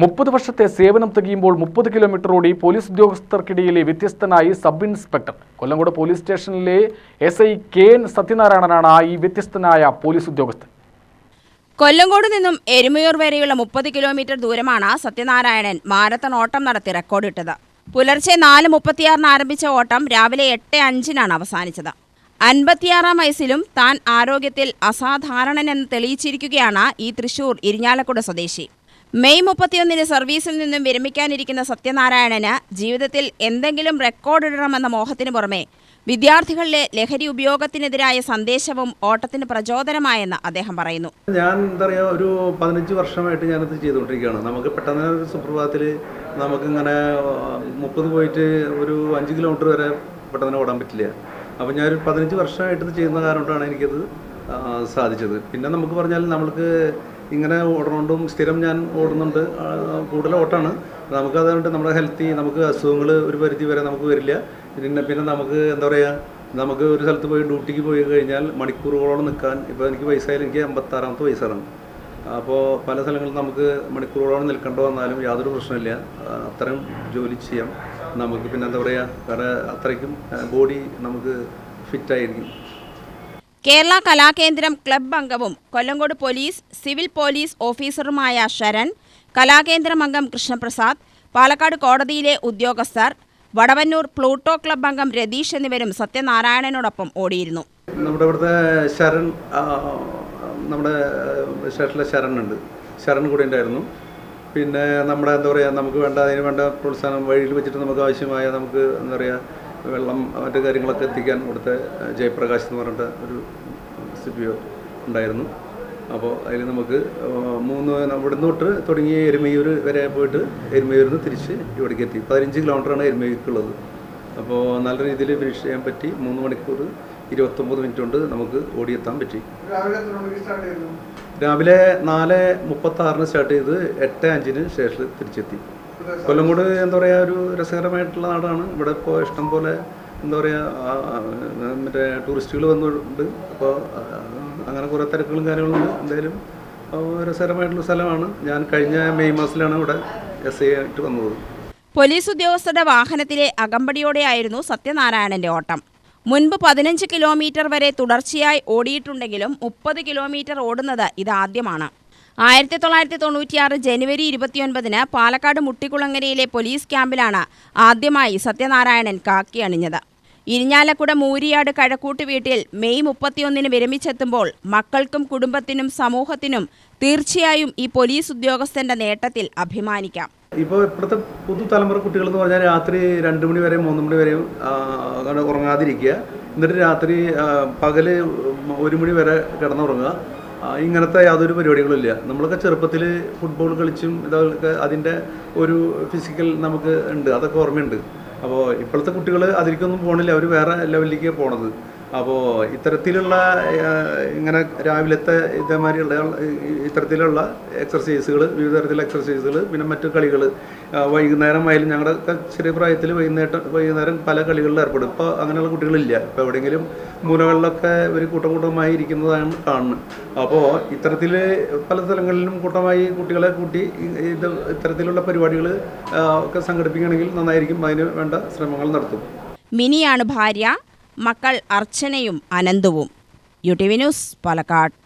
മുപ്പത് വർഷത്തെ സേവനം തികയുമ്പോൾ മുപ്പത് കിലോമീറ്റർ ഓടി പോലീസ് ഉദ്യോഗസ്ഥർക്കിടയിലെ വ്യത്യസ്തനായി സബ് ഇൻസ്പെക്ടർ. കൊല്ലങ്കോട് പോലീസ് സ്റ്റേഷനിലെ എസ് ഐ കെ എൻ സത്യനാരായണനാണ് ഈ വ്യത്യസ്തനായ പോലീസ് ഉദ്യോഗസ്ഥൻ. കൊല്ലങ്കോട് നിന്നും എരുമയൂർ വരെയുള്ള മുപ്പത് കിലോമീറ്റർ ദൂരമാണ് സത്യനാരായണൻ മാരത്തൺ ഓട്ടം നടത്തി റെക്കോർഡിട്ടത് പുലർച്ചെ നാല് മുപ്പത്തിയാറിന് ആരംഭിച്ച ഓട്ടം രാവിലെ എട്ട് അഞ്ചിനാണ് അവസാനിച്ചത്. അൻപത്തിയാറാം വയസ്സിലും താൻ ആരോഗ്യത്തിൽ അസാധാരണനെന്ന് തെളിയിച്ചിരിക്കുകയാണ് ഈ തൃശൂർ ഇരിഞ്ഞാലക്കുട സ്വദേശി. മെയ് മുപ്പത്തിയൊന്നിന് സർവീസിൽ നിന്നും വിരമിക്കാനിരിക്കുന്ന സത്യനാരായണന് ജീവിതത്തിൽ എന്തെങ്കിലും റെക്കോർഡിടണമെന്ന മോഹത്തിന് പുറമെ വിദ്യാർത്ഥികളിലെ ലഹരി ഉപയോഗത്തിനെതിരായ സന്ദേശവും ഓട്ടത്തിന് പ്രചോദനമായെന്ന് അദ്ദേഹം പറയുന്നു. ഞാൻ എന്താ പറയുക ഒരു പതിനഞ്ച് വർഷമായിട്ട് ഞാനത് ചെയ്തുകൊണ്ടിരിക്കുകയാണ്. നമുക്ക് പെട്ടെന്ന് സുപ്രഭാതത്തിൽ നമുക്കിങ്ങനെ മുപ്പത് പോയിട്ട് ഒരു അഞ്ച് കിലോമീറ്റർ വരെ പെട്ടെന്ന് ഓടാൻ പറ്റില്ല. അപ്പോൾ ഞാനൊരു പതിനഞ്ച് വർഷമായിട്ട് ചെയ്യുന്ന കാരണം കൊണ്ടാണ് എനിക്കത് സാധിച്ചത്. പിന്നെ നമുക്ക് പറഞ്ഞാൽ നമ്മൾക്ക് ഇങ്ങനെ ഓടുന്നുണ്ടും സ്ഥിരം ഞാൻ ഓടുന്നുണ്ട്. കൂടുതൽ ഓട്ടാണ്. നമുക്ക് അതുകൊണ്ട് നമ്മുടെ ഹെൽത്തി നമുക്ക് അസുഖങ്ങൾ ഒരു പരിധി വരെ നമുക്ക് വരില്ല. പിന്നെ പിന്നെ നമുക്ക് എന്താ പറയുക നമുക്ക് ഒരു സ്ഥലത്ത് പോയി ഡ്യൂട്ടിക്ക് പോയി കഴിഞ്ഞാൽ മണിക്കൂറുകളോളം നിൽക്കാൻ ഇപ്പോൾ എനിക്ക് വയസ്സായാലും എനിക്ക് അമ്പത്താറാമത്തെ വയസ്സാണ്. അപ്പോൾ പല സ്ഥലങ്ങളിൽ നമുക്ക് മണിക്കൂറുകളോളം നിൽക്കേണ്ട വന്നാലും യാതൊരു പ്രശ്നമില്ല അത്രയും ജോലി ചെയ്യാം. നമുക്ക് പിന്നെ എന്താ പറയുക വേറെ അത്രയ്ക്കും ബോഡി നമുക്ക് ഫിറ്റായിരിക്കും കേരള കലാകേന്ദ്രം ക്ലബ് അംഗവും കൊല്ലങ്കോട് പോലീസ് സിവിൽ പോലീസ് ഓഫീസറുമായ ശരൺ കലാകേന്ദ്രം അംഗം കൃഷ്ണപ്രസാദ് പാലക്കാട് കോടതിയിലെ ഉദ്യോഗസ്ഥർ വടവന്നൂർ പ്ലൂട്ടോ ക്ലബ് അംഗം രതീഷ് എന്നിവരും സത്യനാരായണനോടൊപ്പം ഓടിയിരുന്നു. നമ്മുടെ ഇവിടുത്തെ ശരൺ നമ്മുടെ ഷട്ടിലെ ശരൺ ഉണ്ട് ശരൺ കൂടെ ഉണ്ടായിരുന്നു. പിന്നെ നമ്മുടെ എന്താ പറയുക നമുക്ക് വേണ്ട അതിന് വേണ്ട പ്രോത്സാഹനം വഴിയിൽ വെച്ചിട്ട് നമുക്ക് ആവശ്യമായ നമുക്ക് എന്താ പറയുക വെള്ളം മറ്റു കാര്യങ്ങളൊക്കെ എത്തിക്കാൻ ഇവിടുത്തെ ജയപ്രകാശ് എന്ന് പറഞ്ഞിട്ട് ഒരു സി പി ഒ ഉണ്ടായിരുന്നു. അപ്പോൾ അതിൽ നമുക്ക് മൂന്ന് ഇവിടുന്ന് തൊട്ട് തുടങ്ങി എരുമയൂർ വരെ പോയിട്ട് എരുമയൂരിൽ നിന്ന് തിരിച്ച് ഇവിടേക്ക് എത്തി. പതിനഞ്ച് കിലോമീറ്ററാണ് എരുമയൂർക്കുള്ളത് അപ്പോൾ നല്ല രീതിയിൽ ഫിനിഷ് ചെയ്യാൻ പറ്റി. മൂന്ന് മണിക്കൂർ ഇരുപത്തൊമ്പത് മിനിറ്റ് കൊണ്ട് നമുക്ക് ഓടിയെത്താൻ പറ്റി. രാവിലെ നാല് മുപ്പത്തി ആറിന് സ്റ്റാർട്ട് ചെയ്ത് എട്ട് അഞ്ചിന് ശേഷം തിരിച്ചെത്തി. കൊല്ലംകോട് എന്താ പറയുക ഒരു രസകരമായിട്ടുള്ള നാടാണ്. ഇവിടെ ഇപ്പോൾ ഇഷ്ടം പോലെ എന്താ പറയുക മറ്റേ ടൂറിസ്റ്റുകൾ വന്നിട്ടുണ്ട് അപ്പോൾ അങ്ങനെ കുറേ തിരക്കുകളും കാര്യങ്ങളും ഉണ്ട്. എന്തായാലും രസകരമായിട്ടുള്ള സ്ഥലമാണ്. ഞാൻ കഴിഞ്ഞ മെയ് മാസത്തിലാണ് ഇവിടെ എസ് ഐ ആയിട്ട് വന്നത്. പോലീസ് ഉദ്യോഗസ്ഥരുടെ വാഹനത്തിലെ അകമ്പടിയോടെയായിരുന്നു സത്യനാരായണന്റെ ഓട്ടം. മുൻപ് പതിനഞ്ച് കിലോമീറ്റർ വരെ തുടർച്ചയായി ഓടിയിട്ടുണ്ടെങ്കിലും മുപ്പത് കിലോമീറ്റർ ഓടുന്നത് ഇതാദ്യമാണ്. ആയിരത്തി തൊള്ളായിരത്തി തൊണ്ണൂറ്റിയാറ് ജനുവരി ഇരുപത്തിയൊൻപതിന് പാലക്കാട് മുട്ടിക്കുളങ്ങരയിലെ പോലീസ് ക്യാമ്പിലാണ് ആദ്യമായി സത്യനാരായണൻ കാക്കി അണിഞ്ഞത്. ഇരിഞ്ഞാലക്കുട മൂരിയാട് കഴക്കൂട്ട് വീട്ടിൽ മെയ് മുപ്പത്തിയൊന്നിന് വിരമിച്ചെത്തുമ്പോൾ മക്കൾക്കും കുടുംബത്തിനും സമൂഹത്തിനും തീർച്ചയായും ഈ പോലീസ് ഉദ്യോഗസ്ഥന്റെ നേട്ടത്തിൽ അഭിമാനിക്കാം. ഇപ്പോൾ ഇപ്പോഴത്തെ പുതുതലമുറ കുട്ടികൾ എന്ന് പറഞ്ഞാൽ രാത്രി രണ്ട് മണി വരെയും മൂന്ന് മണി വരെയും ഉറങ്ങാതിരിക്കുക. എന്നിട്ട് രാത്രി പകൽ ഒരു മണി വരെ കിടന്നുറങ്ങുക. ഇങ്ങനത്തെ യാതൊരു പരിപാടികളും ഇല്ല. നമ്മളൊക്കെ ചെറുപ്പത്തിൽ ഫുട്ബോൾ കളിച്ചും ഇതൊക്കെ അതിന്റെ ഒരു ഫിസിക്കൽ നമുക്ക് ഉണ്ട്. അതൊക്കെ ഓർമ്മയുണ്ട്. അപ്പോൾ ഇപ്പോഴത്തെ കുട്ടികൾ അതിലേക്കൊന്നും പോകണില്ല അവർ വേറെ ലെവലിലേക്ക് പോണത്. അപ്പോൾ ഇത്തരത്തിലുള്ള ഇങ്ങനെ രാവിലത്തെ ഇതേമാതിരിയുള്ള ഇത്തരത്തിലുള്ള എക്സർസൈസുകൾ വിവിധ തരത്തിലുള്ള എക്സർസൈസുകൾ പിന്നെ മറ്റു കളികൾ വൈകുന്നേരം ആയാലും ഞങ്ങളുടെ ചെറിയ പ്രായത്തിൽ വൈകുന്നേരം വൈകുന്നേരം പല കളികളിൽ ഏർപ്പെടും. ഇപ്പോൾ അങ്ങനെയുള്ള കുട്ടികളില്ല. ഇപ്പോൾ എവിടെയെങ്കിലും മൂലകളിലൊക്കെ ഒരു കൂട്ടം കൂട്ടമായി ഇരിക്കുന്നതാണ് കാണുന്നത്. അപ്പോൾ ഇത്തരത്തിൽ പല സ്ഥലങ്ങളിലും കൂട്ടമായി കുട്ടികളെ കൂട്ടി ഇത് ഇത്തരത്തിലുള്ള പരിപാടികൾ ഒക്കെ സംഘടിപ്പിക്കുകയാണെങ്കിൽ നന്നായിരിക്കും. അതിന് വേണ്ട ശ്രമങ്ങൾ നടത്തും. മിനിയാണ് ഭാര്യ. മക്കൾ അർച്ചനയും അനന്തവും. U T V news Palakkad.